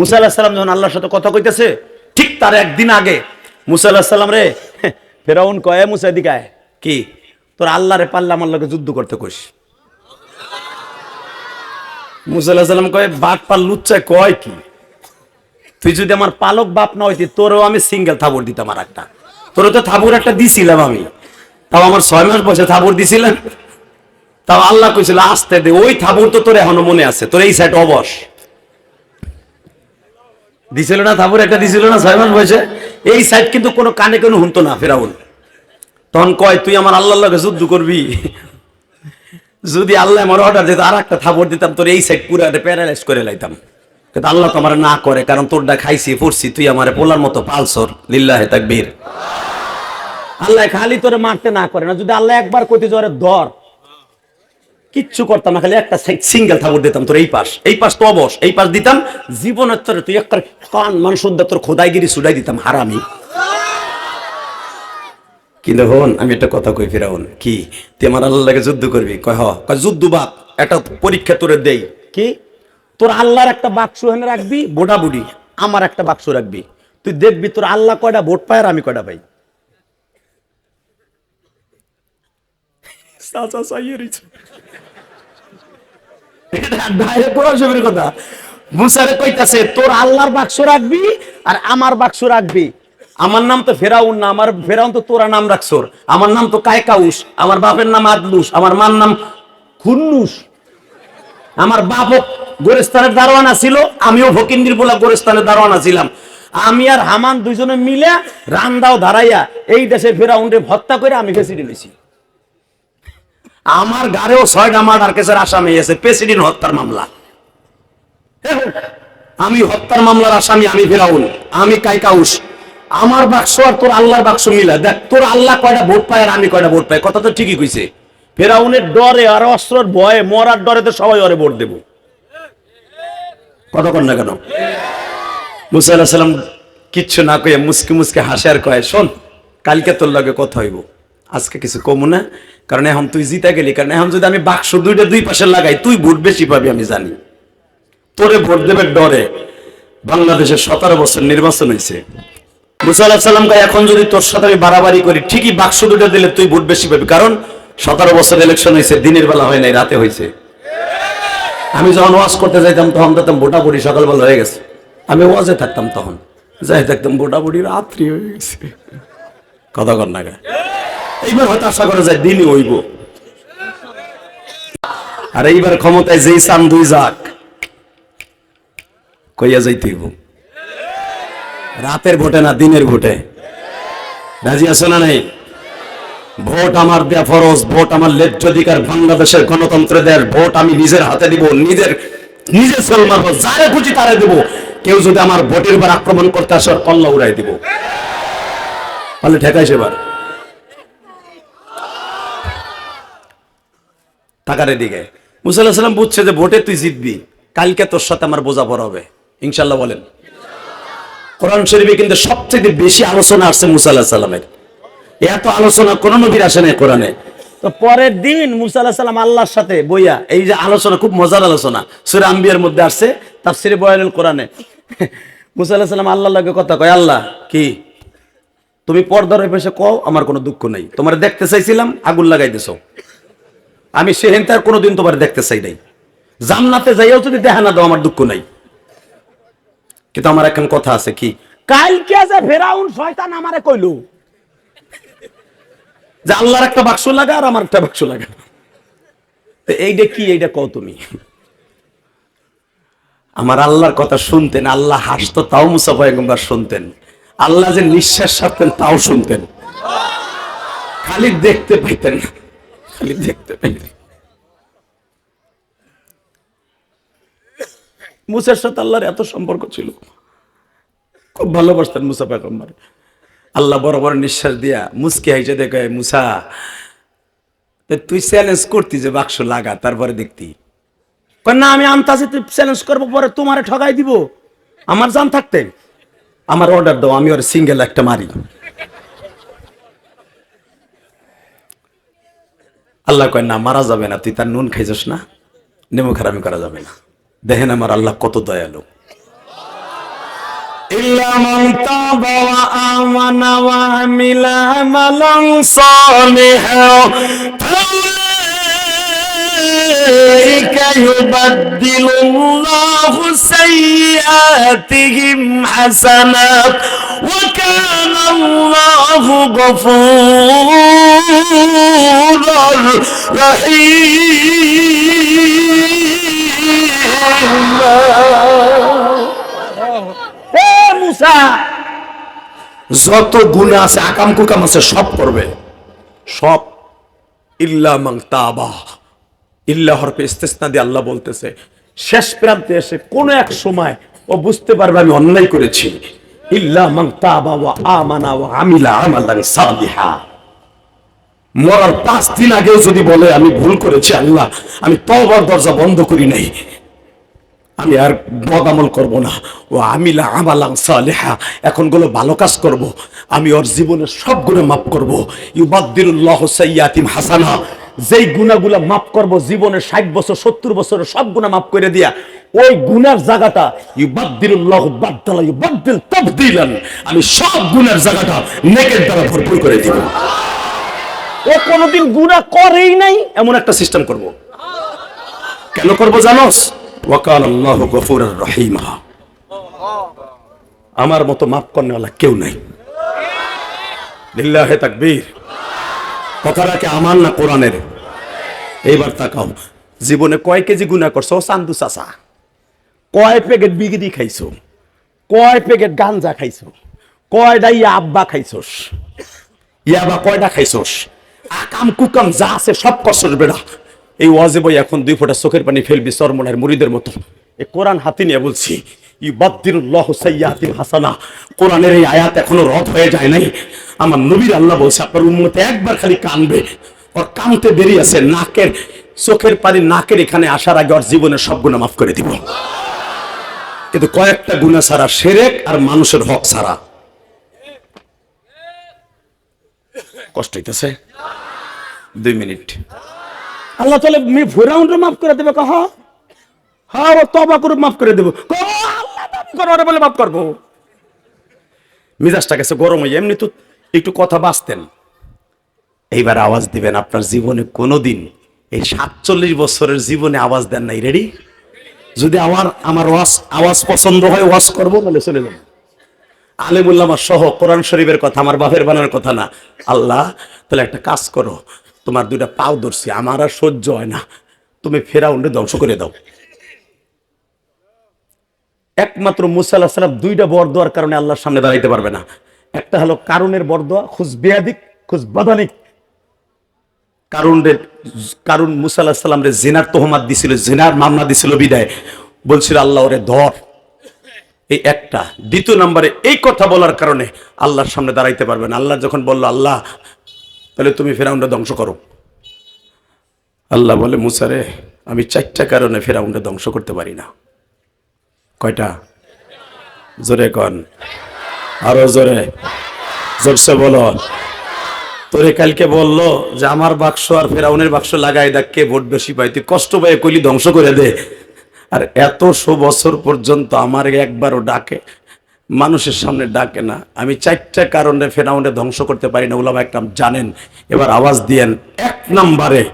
মুসা আল্লাহ সাল্লাম যখন আল্লাহর সাথে কথা কইতেছে, ঠিক তার একদিন আগে, মুসা আল্লাহ সাল্লাম রে ফেরাউন কয়ে মুসা এদিকে আয়। কি? তোর আল্লাহ রে পাল্লা আমার লগে যুদ্ধ করতে কইস। মুসা আল্লাহ সাল্লাম কয়ে, বাট পাল লুচ্চায় কয় কি? তুই যদি আমার পালক বাপ না হইতি, তোরও আমি সিঙ্গেল থাবর দিতাম আর একটা তোরও তো থাবুর একটা দিছিলাম আমি। তাও আমার ছয় মাস বয়সে থাবর দিছিলেন। তাও আল্লাহ কইছিল, আসতে দে, ওই থাবুর তো তোর এখনও মনে আছে, তোর এই সাইড অবশ। দিছিল না থাবুর একটা দিছিল না, ছয় মাস বয়সে। এই সাইড কিন্তু কোনো কানে কোনো শুনতো না, ফেরাউন। তখন কয়, তুই আমার আল্লাহর লগে যুদ্ধ করবি? যদি আল্লাহ আমার অর্ডার দিত আর একটা থাবর দিতাম, তোর এই সাইড পুরো প্যারালাইজ করে লাইতাম। কিন্তু আল্লাহ তো আমার না করে, কারণ তোরটা খাইছি পড়ছি তুই আমার পোলার মতো পালসর, লিল্লাহে তাকবীর। আল্লাহ খালি তোরে মারতে না করে না, যদি আল্লাহ একবার কইতে জোরে ধর কিচ্ছু করতাম না, খালি একটা সিঙ্গেল থাবর দিতাম তোর এই পাশ। এই পাশ তো অবশ। এই পাশ দিতাম, জীবনের তোর তুই একটা কান মানুষ তোর খোদাইগিরি সুডাই দিতাম, হারামি। কিন্তু হন, আমি একটা কথা কই ফিরাউন, কি? তুই আমার আল্লাহকে যুদ্ধ করবি? কয় কয়, যুদ্ধ বাপ, একটা পরীক্ষা তোরে দেই। কি? তোর আল্লাহর একটা বাক্স এনে রাখবি বোটা বুড়ি, আমার একটা বাক্স রাখবি। তুই দেখবি তোর আল্লাহ কয়টা ভোট পায় আর আমি কয়টা পাই। চাচা চাইয়ে তোর আল্লাহর বাক্স রাখবি আর আমার বাক্স রাখবি। আমার নাম তো ফেরাউন না, আমার ফেরাউন তো তোরা নাম আমার নাম তো কায়কাউস, আমার বাপের নাম আদলুস, আমার মার নাম খুন্নুস। আমার বাপ গোরেস্তানের দারোয়ানা ছিল আমিও ফকিন্দির বলা গোরেস্তানের দারোয়ানা ছিলাম আমি আর হামান দুইজনে মিলে রান্দাও ধারাইয়া এই দেশে ফেরাউন্ডে হত্যা করে আমি প্রেসিডেন্ট হয়েছি আমার গাড়েও ছয়টা মার্ডার কেসের আসামি আছে প্রেসিডেন্ট হত্যার মামলা। আমি হত্যার মামলার আসামি, আমি ফেরাউন, আমি কাইকাউস আমার বাক্স আর তোর আল্লাহর বাক্স মিলা দেখ, তোর আল্লাহ কয়টা ভোট পায় আর আমি কয়টা ভোট পাই? কথা তো ঠিকই কইছে। ফেরাউনের ডরে আর অস্ত্রের ভয়ে মরার ডরে তো সবাই ওরে ভোট দেব। কথা কর না কেন? মুসা আল্লাহ সাল্লাম কিচ্ছু না কয়ে মুসকে মুসকে হাসে আর কয়, শোন, কালকে তোর লগে কথা হইব। আজকে কিছু কমু না, কারণ এখন তুই জিতা গেলি, কারণ এখন যদি আমি বাক্স দুইটা দুই পাশে লাগাই, তুই ভোট বেশি পাবি, আমি জানি। তোরে ভোট দেবে ডরে। বাংলাদেশের সতেরো বছর নির্বাচন হয়েছে। মুসা আল্লাহ এখন যদি তোর সাথে আমি বাড়াবাড়ি করি, ঠিকই বাক্স দুটো দিলে তুই ভোট বেশি পাবি, কারণ সতেরো বছর ইলেকশন হয়েছে, দিনের বেলা হয় নাই, রাতে হয়েছে। আমি যখন ওয়াজ করতে যাইতাম, তখন দেখতাম ভোটাভুটি সকালবেলা হয়ে গেছে। আমি ওয়াজে থাকতাম তখন। যাই দেখতাম ভোটাভুটি রাত্রি হয়ে গেছে। কথা কর না গা। এইবার হয়তো আশা করা যায় দিনই হইব। আর এইবার ক্ষমতায় যেই চান দুই যাক, কইয়া যাইতে হইব। রাতের ভোটে না দিনের ভোটে? রাজি আছো না নাই? ভোট আমার দেয়া ফরজ, ভোট আমার ন্যায্য অধিকার বাংলাদেশের গণতন্ত্র দেয় ভোট আমি নিজের হাতে দিব, নিজের নিজের সেল মারবো, যারে খুঁজি তারে দেব। কেউ যদি আমার ভোটের উপর আক্রমণ করতে আসে, ওর কল্লা উড়াই দিব। তাহলে ঠেকাইছে এবার। টাকার দিকে মুসাল্লাহ সাল্লাম বুঝছে যে ভোটে তুই জিতবি, কালকে তোর সাথে আমার বোঝাপড়া হবে। ইনশাল্লাহ বলেন। কোরআন শরীফে কিন্তু সবচেয়ে বেশি আলোচনা আসছে মুসা আল্লাহ সাল্লামের এত আলোচনা কোন নবীর আসে নাই কোরআনে। তো পরের দিন মুসা আল্লাহ সাল্লাম আল্লাহর সাথে বইয়া, এই যে আলোচনা, খুব মজার আলোচনা, সুরে আম্বিয়ার মধ্যে আসছে, তাফসিরে বয়ানুল কোরআনে। মুসা আল্লাহ সাল্লাম আল্লাহর লগে কথা কয়, আল্লাহ, কি? তুমি পর্দার পাশে কও, আমার কোনো দুঃখ নেই। তোমার দেখতে চাইছিলাম, আগুন লাগাই দিছো আমি সেহেন তার কোনোদিন তোমার দেখতে চাই নাই। জান্নাতে যাইও যদি দেখা না দাও, আমার দুঃখ নাই। কিন্তু আমার এখন কথা আছে কি, কালকে যে ফেরাউন শয়তান আমারে কইলো যে আল্লাহর একটা বাক্স লাগা আর আমার একটা বাক্স লাগা। তো এইটা কি, এইটা কও তুমি? আমার আল্লাহর কথা শুনতেন, আল্লাহ হাসতো, তাও মুসা পয়গম্বর শুনতেন। আল্লাহ যে নিঃশ্বাস ছাড়তেন, তাও শুনতেন। খালি দেখতে পাইতেন না। খালি দেখতে পাইতেন মুসার সাথে আল্লাহর এত সম্পর্ক ছিল। খুব ভালোবাসতেন মুসা পেগম্বর। আল্লাহ বড় বড় নিঃশ্বাস দিয়া মুসকে হাইছে দেখে মুসা তুই চ্যালেঞ্জ করতি যে বাক্স লাগা, তারপরে দেখতি। না, আমি আনতাছি তুই চ্যালেঞ্জ করব, পরে তোমারে ঠগাই দিব। আমার জান থাকতে। আমার অর্ডার দাও, আমি ওর সিঙ্গেল একটা মারি। আল্লাহ কয়, না, মারা যাবে না, তুই তার নুন খাইছস না, নেমু খারামি করা যাবে না। দেখেন আমার আল্লাহ কত দয়ালু। ইল্লা من تاب وآمن وعمل عملا صالحا فأولئك يبدل الله سيئاتهم حسنات وكان الله غفورا رحيما মুসা যত গুণা আছে আকাম কুকাম আছে সব করবে সব ইল্লা মাং তাবা ইল্লা হরফে ইস্তেসনা দিয়ে আল্লাহ বলতেছে শেষ প্রান্তে এসে কোন এক সময় ও বুঝতে পারবে আমি অন্যায় করেছি আমিলা মরার পাঁচ দিন আগেও যদি বলে, আমি ভুল করেছি আল্লাহ, আমি তবার দরজা বন্ধ করি নাই, আমি আর বদামল করব না ও আমিলা আমালাং সালেহা, এখনগুলো ভালো কাজ করব, আমি ওর জীবনের সবগুলো মাফ করব। ইউবাদ্দিরুল্লাহ সাইয়াতিম হাসানা যেই গুণাগুলা মাফ করব জীবনের ষাট বছর, সত্তর বছরের সব গুণা মাফ করে দিয়া, ওই গুনার জায়গাটা ইউবাদ্দিরুল্লাহ বাদ্দালা ইউবাদ্দিল তাবদিলান। আমি সব গুনার জায়গাটা নেকের দ্বারা ভরপুর করে দিব। ও কোনোদিন গুনাহ করেই নাই, এমন একটা সিস্টেম করব। কেন করব জানোস? ওয়াকাল আল্লাহ গফুর রহিমা। আমার মতো মাফ করনেওয়ালা কেউ নাই। লিল্লাহে তাকবীর। কথাটা কি আমার না কোরআনের? এইবার তাকাও। জীবনে কয় কেজি গুণা করছ? চান্দু চাচা। কয় প্যাকেট বিগিরি খাইছো? কয় প্যাকেট গাঞ্জা খাইছো? কয়টা ইয়া আব্বা খাইছোস? ইয়াবা কয়টা খাইছোস? আকাম কুকাম যা আছে সব করছোস বেড়া। এই ওয়াজে বই এখন দুই ফোঁটা চোখের পানি ফেলবি সরমনের মুড়িদের মতো। এই কোরআন হাতে নিয়ে বলছি ইবাদ্দিরুল্লাহ সাইয়াতিল হাসানা। কোরআনের এই আয়াত এখনও রদ হয়ে যায় নাই। আমার নবীর আল্লাহ বলছে আপনার উন্মতে একবার খালি কানবে। ওর কানতে দেরি আছে নাকের চোখের পানি নাকের এখানে আসার আগে ওর জীবনের সব গুণা মাফ করে দিব। কিন্তু কয়েকটা গুণা ছাড়া সেরেক আর মানুষের হক ছাড়া। কষ্ট হইতেছে? দুই মিনিট। আল্লাহ তাহলে ফেরাউন্ডে মাফ করে দেবে কহ। হ্যাঁ তবা করে মাফ করে দেবো। কহ, করো ওরে বলে মাফ করব। মিজাজটা গেছে গরম হয়ে এমনি তো একটু কথা বাঁচতেন। এইবার আওয়াজ দিবেন, আপনার জীবনে কোনোদিন এই সাতচল্লিশ বছরের জীবনে আওয়াজ দেন নাই। রেডি যদি আমার আমার ওয়াজ, আওয়াজ পছন্দ হয়, ওয়াজ করব, নাহলে চলে যাব। আলিমুল্লামা সহ, কোরআন শরীফের কথা, আমার বাপের বানার কথা না। আল্লাহ, তাহলে একটা কাজ করো, তোমার দুইটা পাও ধরছি, আমার আর সহ্য হয় না। তুমি ফেরাউন্ডে ধ্বংস করে দাও। একমাত্র মুসা আল্লাহ সাল্লাম দুইটা বর দেওয়ার কারণে আল্লাহর সামনে দাঁড়াইতে পারবে না। একটা হলো কারণের বর দেওয়া খুশ বেয়াদিক খুশ বাদানিক। কারণের কারণ মুসা আল্লাহ সাল্লাম রে জেনার তোহমাত দিছিল, জেনার মামলা দিছিল বিদায়। বলছিল, আল্লাহ ওরে ধর। এই একটা। দ্বিতীয় নম্বরে, এই কথা বলার কারণে আল্লাহর সামনে দাঁড়াইতে পারবেন আল্লাহ যখন বলল, আল্লাহ, তাহলে তুমি ফেরাউনটা ধ্বংস করো। আল্লাহ বলে মুসারে আমি চারটা কারণে ফেরাউনটা ধ্বংস করতে পারি না। কয়টা? জোরে কন। আরও জোরে। জোরসে বলো তোরে কালকে বলল যে আমার বাক্স আর ফেরাউনের বাক্স লাগাই দেখ কে ভোট বেশি পাই তুই কষ্ট পাই কইলি ধ্বংস করে দে। আর এত শো বছর পর্যন্ত আমার একবারও ডাকে। মানুষের সামনে ডাকে না। আমি চারটা কারণে ফেরাউনে ধ্বংস করতে পারি না। ওলামা একরাম জানেন। এবার আওয়াজ দিয়েন। এক নম্বরে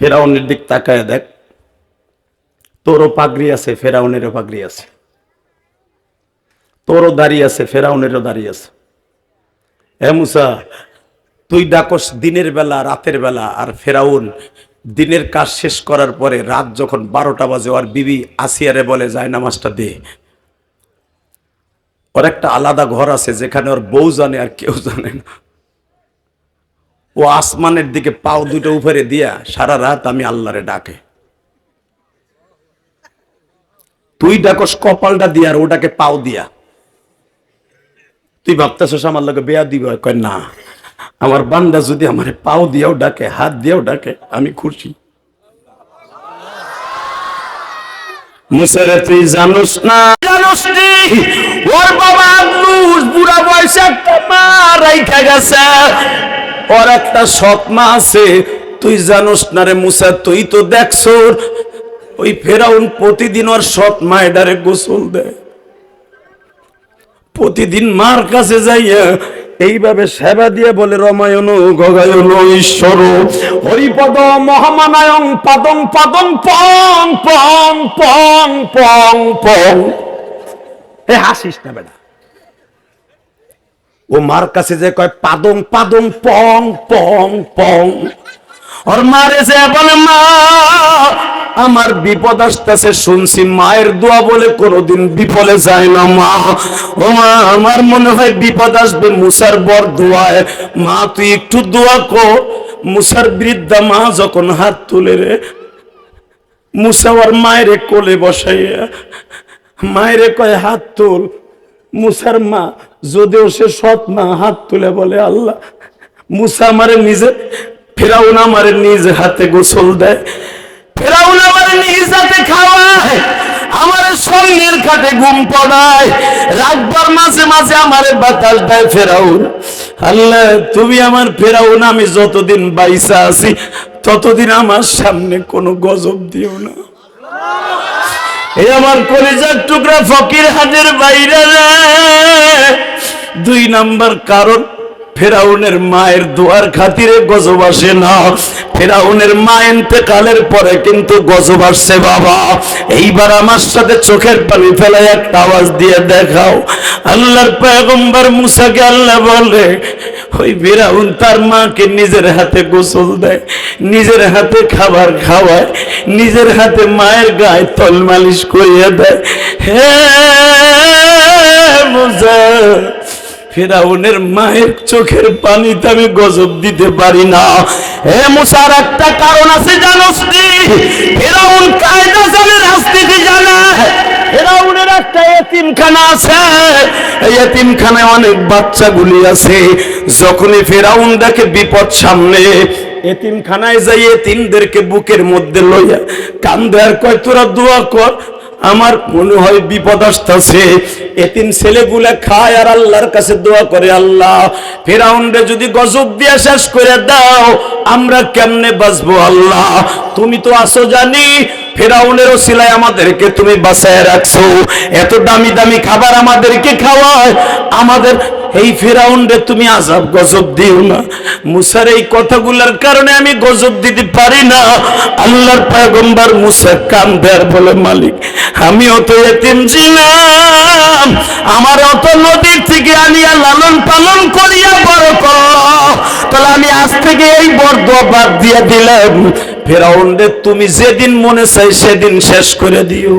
ফেরাউনের দিক তাকায় দেখ। তোরও পাগড়ি আছে, ফেরাউনেরও পাগড়ি আছে। তোরও দাঁড়িয়ে আছে, ফেরাউনেরও দাঁড়িয়ে আছে। এ মুসা, তুই ডাকস দিনের বেলা, রাতের বেলা, আর ফেরাউন দিনের কাজ শেষ করার পরে রাত যখন বারোটা বাজে, ওর বিবি আসিয়ারে বলে, যায় নামাজটা দে। ওর একটা আলাদা ঘর আছে, যেখানে ওর বউ জানে আর কেউ জানে না। ও আসমানের দিকে পাও দুটো উপরে দিয়া সারা রাত আমি আল্লাহরে ডাকে। তুই ডাকস কপালটা দিয়া আর ওটাকে পাও দিয়া। তুই ভাবতেছস আমার লোকে বেয়া দিব? না, আমার বান্দা যদি আমার পাও দিয়েও ডাকে, হাত দিয়েও ডাকে, আমি খুশি। মুসারে, তুই জানুস না? জানোস ওর বাবা আব্দুস বুড়া বয়সে একটা মা রাইখা গেছে। ওর একটা সৎ মা আছে। তুই জানোস না রে মুসা, তুই তো দেখছ ওই ফেরাউন প্রতিদিন ওর সৎ মা এডারে গোসল দেয়। প্রতিদিন মার কাছে যাইয়া এইভাবে সেবা দিয়ে বলে, রমায়ণ গগায়ন ঈশ্বর, হরিপদ, মহামানায়ং, পাদং পাদং, পং পং পং পং পং। হাসিস না বেটা। ও মার কাছে যে কয়, পাদং পাদং, পং পং পং। ওর মারে যে বলে, মা, আমার বিপদ আসতেছে, শুনছি মায়ের দোয়া বলে কোনোদিন বিপলে যায় না, মা। ও মা, আমার মনে হয় বিপদ আসবে মুসার বর দোয়ায়। মা, তুই একটু দোয়া কর। মুসার বৃদ্ধা মা যখন হাত তুলে রে, মুসা ওর মায়ের কোলে বসাইয়া, মায়ের কয়, হাত তুল। মুসার মা, যদিও সে সৎ মা, হাত তুলে বলে, আল্লাহ, মুসা আমারে নিজে ফেরাউন আমারে নিজ হাতে গোসল দেয়। ফেরাউন আমারে নিজ হাতে খাওয়ায়। আমার সৈন্যের খাটে ঘুম পড়ায়। রাতবার মাঝে মাঝে আমারে বাতাস দেয় ফেরাউন। আল্লাহ, তুমি আমার ফেরাউন, আমি যতদিন বাইসা আছি, ততদিন আমার সামনে কোনো গজব দিও না। এই আমার কলেজার টুকরা ফকির হাতের বাইরে দুই নাম্বার কারণ ফেরাউনের মায়ের দোয়ার খাতিরে গজব আসে না। ফেরাউনের মা এতেকালের পরে কিন্তু গজব আসছে, বাবা। এইবার আমার সাথে চোখের পানি ফেলায় একটা আওয়াজ দিয়ে দেখাও। আল্লাহর পয়গম্বর মুসাকে আল্লাহ বলে, ওই ফেরাউন তার মাকে নিজের হাতে গোসল দেয়, নিজের হাতে খাবার খাওয়ায়, নিজের হাতে মায়ের গায়ে তল মালিশ করিয়ে দেয়। হে মুসা ফেরাউনের মায়ের চোখের পানিতে আমি গজব দিতে পারি না। হে মুসার, একটা কারণ আছে, জানোস ফেরাউন কায়দা জানে, রাজনীতি জানে। ফেরাউনের একটা এতিমখানা আছে। এই এতিমখানায় অনেক বাচ্চাগুলি আছে। যখনই ফেরাউন দেখে বিপদ সামনে, এতিমখানায় যাই এতিমদেরকে বুকের মধ্যে লইয়া কান্দে আর কয়, তোরা দোয়া কর আমার মনে হয় বিপদ আসতেছে। এতিম ছেলেগুলা খায় আর আল্লাহর কাছে দোয়া করে আল্লাহ। ফেরাউন্ডে যদি গজব দিয়া শেষ করে দাও, আমরা কেমনে বাঁচবো আল্লাহ? তুমি তো আসো জানি ফেরাউনের ওসিলায় আমাদেরকে তুমি বাঁচায় রাখছো। এত দামি দামি খাবার আমাদেরকে খাওয়ায়। আমাদের এই ফেরাউন্ডে তুমি আজাব, গজব দিও না। মুসার এই কথাগুলোর কারণে আমি গজব দিতে পারি না। আল্লাহর পয়গম্বর মুসা কান্দে আর বলে, মালিক আমিও তো এতিম ছিলাম। আমার অত নদীর থেকে আনিয়া লালন পালন করিয়া বড় করল তাহলে আমি আজ থেকে এই বর্দ বাদ দিয়ে দিলাম। ফেরাউন্ডে তুমি যেদিন মনে চাই সেদিন শেষ করে দিও।